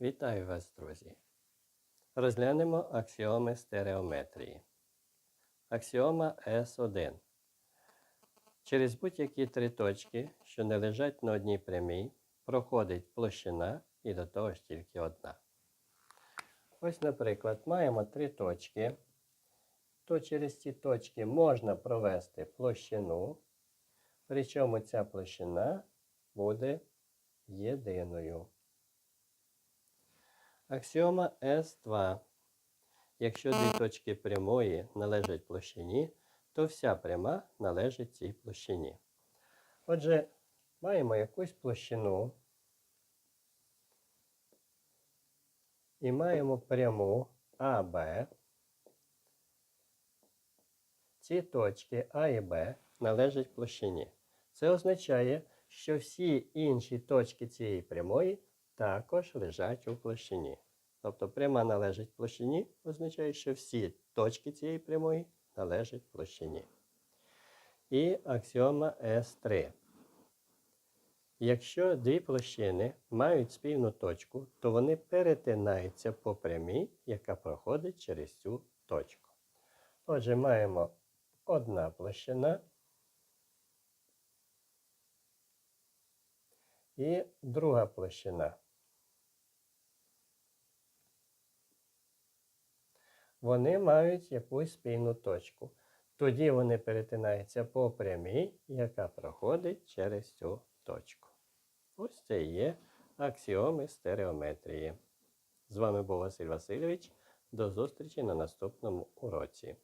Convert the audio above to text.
Вітаю вас, друзі! Розглянемо аксіоми стереометрії. Аксіома S1. Через будь-які три точки, що не лежать на одній прямій, проходить площина і до того ж тільки одна. Ось, наприклад, маємо три точки, то через ці точки можна провести площину, причому ця площина буде єдиною. Аксіома S2. Якщо дві точки прямої належать площині, то вся пряма належить цій площині. Отже, маємо якусь площину і маємо пряму АБ. Ці точки А і Б належать площині. Це означає, що всі інші точки цієї прямої також лежать у площині. Тобто пряма належить площині, означає, що всі точки цієї прямої належать площині. І аксіома S3. Якщо дві площини мають спільну точку, то вони перетинаються по прямій, яка проходить через цю точку. Отже, маємо одна площина і друга площина. Вони мають якусь спільну точку. Тоді вони перетинаються по прямій, яка проходить через цю точку. Ось це є аксіоми стереометрії. З вами був Василь Васильович. До зустрічі на наступному уроці.